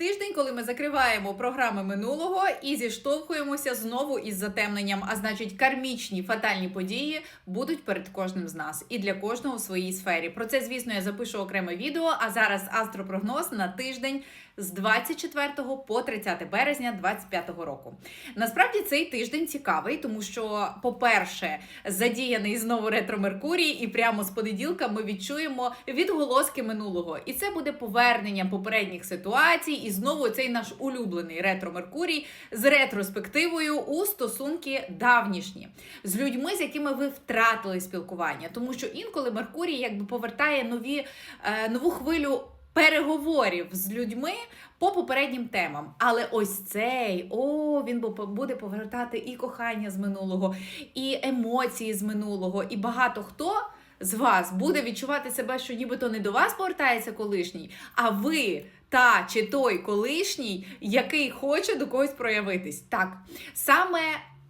Тиждень, коли ми закриваємо програми минулого і зіштовхуємося знову із затемненням, а значить, кармічні фатальні події будуть перед кожним з нас і для кожного у своїй сфері. Про це, звісно, я запишу окреме відео. А зараз астропрогноз на тиждень з 24 по 30 березня 2025 року. Насправді цей тиждень цікавий, тому що, по-перше, задіяний знову ретро Меркурій, і прямо з понеділка ми відчуємо відголоски минулого. І це буде повернення попередніх ситуацій. І знову цей наш улюблений ретро Меркурій з ретроспективою у стосунки давнішні з людьми, з якими ви втратили спілкування, тому що інколи Меркурій якби повертає нові е, нову хвилю. Переговорів з людьми по попереднім темам. Але ось цей о, він буде повертати і кохання з минулого, і емоції з минулого, і багато хто. З вас буде відчувати себе, що нібито не до вас повертається колишній, а ви та чи той колишній, який хоче до когось проявитись. Так, саме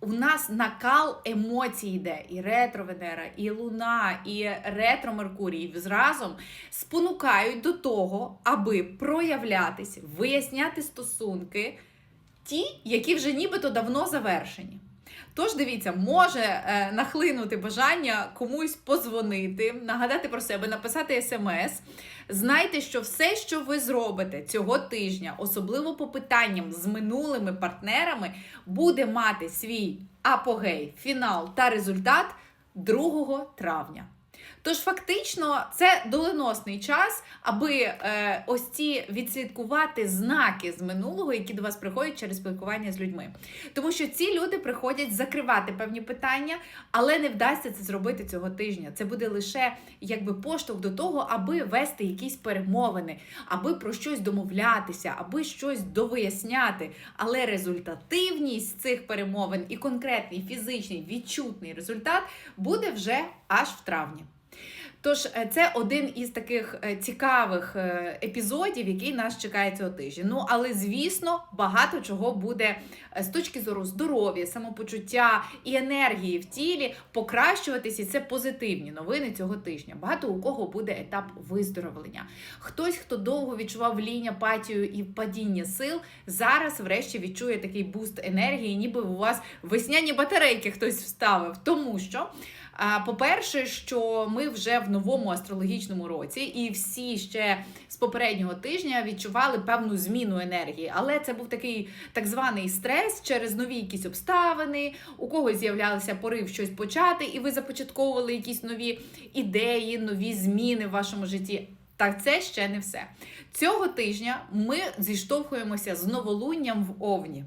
у нас накал емоцій йде, і ретро Венера, і Луна, і ретро Меркурій зразом спонукають до того, аби проявлятись, виясняти стосунки, ті, які вже нібито давно завершені. Тож дивіться, може е, нахлинути бажання комусь позвонити, нагадати про себе, написати смс. Знайте, що все, що ви зробите цього тижня, особливо по питанням з минулими партнерами, буде мати свій апогей, фінал та результат 2 травня. Тож фактично це доленосний час, аби е, ось ці відслідкувати знаки з минулого, які до вас приходять через спілкування з людьми. Тому що ці люди приходять закривати певні питання, але не вдасться це зробити цього тижня. Це буде лише якби поштовх до того, аби вести якісь перемовини, аби про щось домовлятися, аби щось довиясняти. Але результативність цих перемовин і конкретний фізичний відчутний результат буде вже аж в травні. Тож е, це один із таких е, цікавих е, епізодів, який нас чекає цього тижня. Ну але звісно, багато чого буде з точки зору здоров'я, самопочуття і енергії в тілі покращуватись, і це позитивні новини цього тижня. Багато у кого буде етап виздоровлення. Хтось, хто довго відчував лінь, апатію і падіння сил, зараз врешті відчує такий буст енергії, ніби у вас весняні батарейки хтось вставив, тому що. По-перше, що ми вже в новому астрологічному році, і всі ще з попереднього тижня відчували певну зміну енергії. Але це був такий так званий стрес через нові якісь обставини, у когось з'являвся порив щось почати, і ви започатковували якісь нові ідеї, нові зміни в вашому житті. Так, це ще не все. Цього тижня ми зіштовхуємося з новолунням в Овні.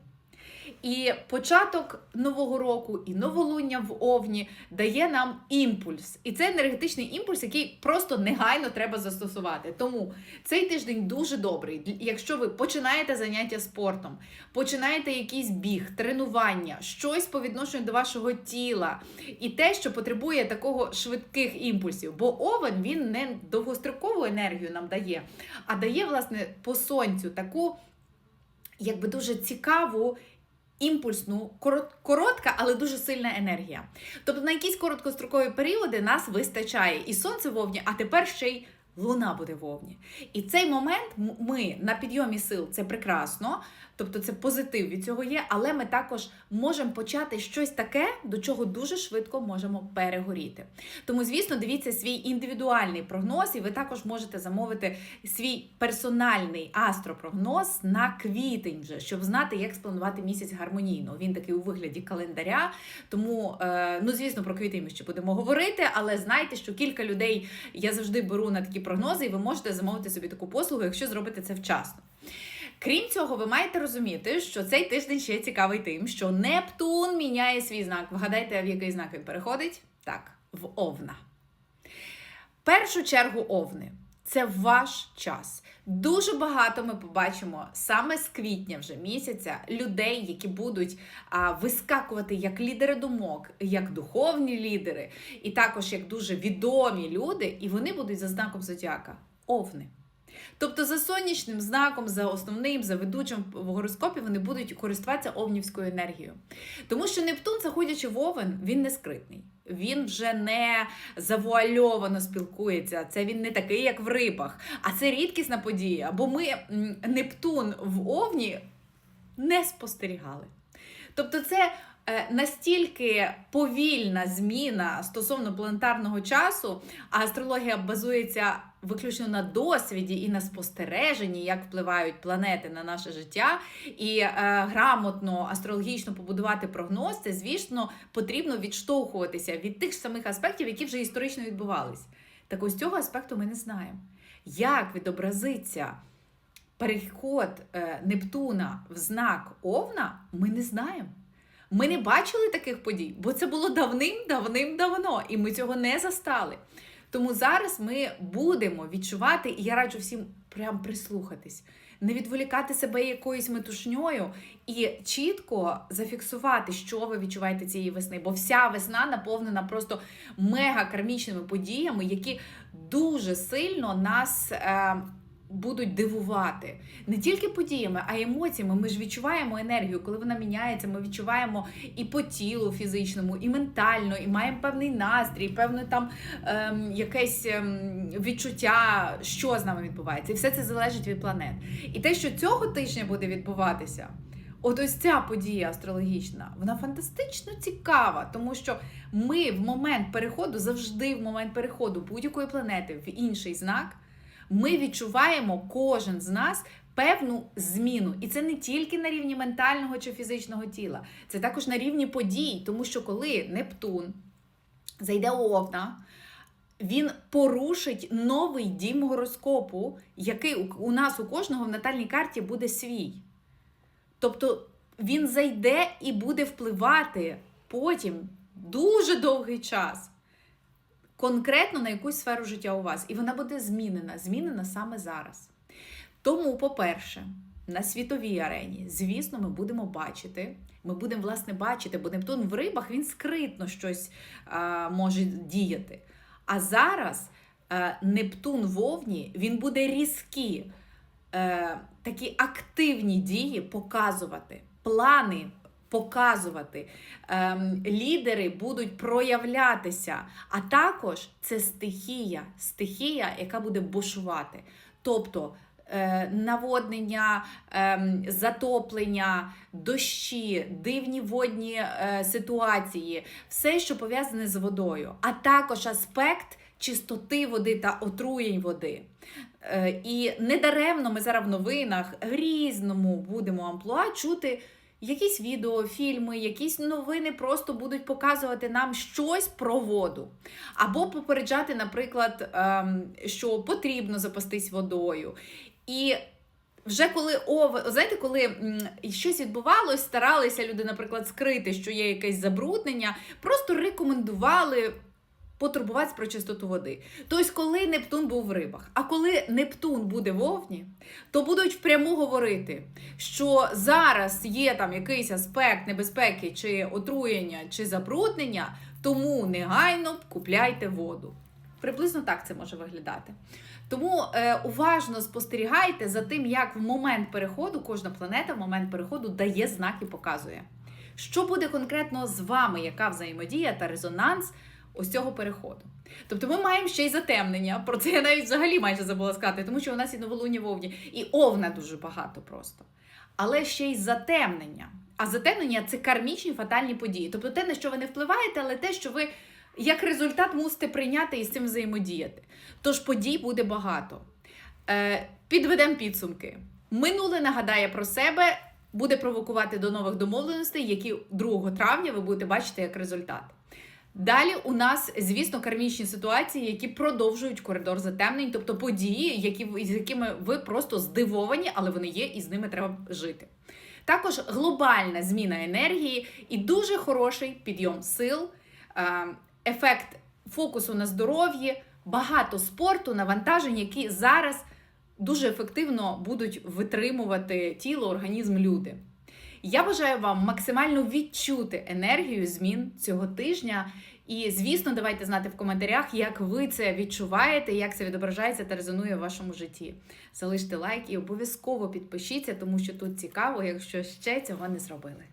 І початок нового року і новолуння в Овні дає нам імпульс. І це енергетичний імпульс, який просто негайно треба застосувати. Тому цей тиждень дуже добрий. Якщо ви починаєте заняття спортом, починаєте якийсь біг, тренування, щось по відношенню до вашого тіла, і те, що потребує такого швидких імпульсів. Бо овен він не довгострокову енергію нам дає, а дає, власне, по сонцю таку, якби дуже цікаву імпульсну, корот- коротка, але дуже сильна енергія. Тобто на якісь короткострокові періоди нас вистачає і сонце вовні, а тепер ще й луна буде в Овні. І цей момент ми на підйомі сил це прекрасно, тобто це позитив від цього є, але ми також можемо почати щось таке, до чого дуже швидко можемо перегоріти. Тому, звісно, дивіться свій індивідуальний прогноз, і ви також можете замовити свій персональний астропрогноз на квітень, вже, щоб знати, як спланувати місяць гармонійно. Він такий у вигляді календаря. Тому, е, ну звісно, про квітень ми ще будемо говорити, але знайте, що кілька людей я завжди беру на такі прогнози, і ви можете замовити собі таку послугу, якщо зробите це вчасно. Крім цього, ви маєте розуміти, що цей тиждень ще цікавий тим, що Нептун міняє свій знак. Вгадайте, в який знак він переходить? Так, в Овна. Першу чергу Овни. Це ваш час. Дуже багато ми побачимо саме з квітня вже місяця людей, які будуть а, вискакувати як лідери думок, як духовні лідери, і також як дуже відомі люди, і вони будуть за знаком зодіака овни. Тобто за сонячним знаком, за основним, за ведучим в гороскопі вони будуть користуватися овнівською енергією. Тому що Нептун, заходячи в овен, він не скритний. Він вже не завуальовано спілкується. Це він не такий, як в рибах. А це рідкісна подія. Бо ми Нептун в Овні не спостерігали. Тобто, це е, настільки повільна зміна стосовно планетарного часу, а астрологія базується виключно на досвіді і на спостереженні, як впливають планети на наше життя, і е, грамотно астрологічно побудувати прогноз, це, звісно, потрібно відштовхуватися від тих самих аспектів, які вже історично відбувались. Так ось цього аспекту ми не знаємо. Як відобразиться переход е, Нептуна в знак Овна, ми не знаємо. Ми не бачили таких подій, бо це було давним-давним-давно, і ми цього не застали. Тому зараз ми будемо відчувати, і я раджу всім прям прислухатись, не відволікати себе якоюсь метушньою і чітко зафіксувати, що ви відчуваєте цієї весни. Бо вся весна наповнена просто мега кармічними подіями, які дуже сильно нас. Е, будуть дивувати не тільки подіями, а й емоціями. Ми ж відчуваємо енергію, коли вона міняється. Ми відчуваємо і по тілу фізичному, і ментально, і маємо певний настрій, певне там ем, якесь ем, відчуття, що з нами відбувається. І все це залежить від планет. І те, що цього тижня буде відбуватися. От ось ця подія астрологічна, вона фантастично цікава, тому що ми в момент переходу, завжди в момент переходу будь-якої планети в інший знак, ми відчуваємо кожен з нас певну зміну. І це не тільки на рівні ментального чи фізичного тіла, це також на рівні подій, тому що коли Нептун зайде у Овна, він порушить новий дім гороскопу, який у нас у кожного в натальній карті буде свій. Тобто він зайде і буде впливати потім дуже довгий час конкретно на якусь сферу життя у вас. І вона буде змінена, змінена саме зараз. Тому, по-перше, на світовій арені, звісно, ми будемо бачити. Ми будемо, власне, бачити, бо Нептун в рибах він скритно щось а, може діяти. А зараз а, Нептун в Овні він буде різкі, а, е, такі активні дії показувати, плани показувати. Ем, Лідери будуть проявлятися, а також це стихія, стихія, яка буде бушувати. Тобто е, наводнення, ем, затоплення, дощі, дивні водні е, ситуації, все, що пов'язане з водою, а також аспект чистоти води та отруєнь води. Е, і недаремно ми зараз в новинах різному будемо амплуа чути якісь відео, фільми, якісь новини просто будуть показувати нам щось про воду. Або попереджати, наприклад, ем, що потрібно запастись водою. І вже коли ов... знаєте, коли щось відбувалось, старалися люди, наприклад, скрити, що є якесь забруднення, просто рекомендували потурбуватися про чистоту води. Тобто, коли Нептун був в рибах, а коли Нептун буде в Овні, то будуть впряму говорити, що зараз є там якийсь аспект небезпеки, чи отруєння, чи забруднення, тому негайно купляйте воду. Приблизно так це може виглядати. Тому е, уважно спостерігайте за тим, як в момент переходу кожна планета в момент переходу дає знак і показує. Що буде конкретно з вами, яка взаємодія та резонанс ось цього переходу. Тобто ми маємо ще й затемнення. Про це я навіть взагалі майже забула сказати, тому що у нас і новолуння вовні, і овна дуже багато просто. Але ще й затемнення. А затемнення це кармічні фатальні події. Тобто те, на що ви не впливаєте, але те, що ви як результат мусите прийняти і з цим взаємодіяти. Тож подій буде багато. Е, Підведемо підсумки. Минуле нагадає про себе, буде провокувати до нових домовленостей, які 2 травня ви будете бачити як результат. Далі у нас, звісно, кармічні ситуації, які продовжують коридор затемнень, тобто події, які, з якими ви просто здивовані, але вони є, і з ними треба жити. Також глобальна зміна енергії і дуже хороший підйом сил, е, ефект фокусу на здоров'ї, багато спорту, навантажень, які зараз дуже ефективно будуть витримувати тіло, організм люди. Я бажаю вам максимально відчути енергію змін цього тижня. І, звісно, давайте знати в коментарях, як ви це відчуваєте, як це відображається та резонує в вашому житті. Залиште лайк і обов'язково підпишіться, тому що тут цікаво, якщо ще цього не зробили.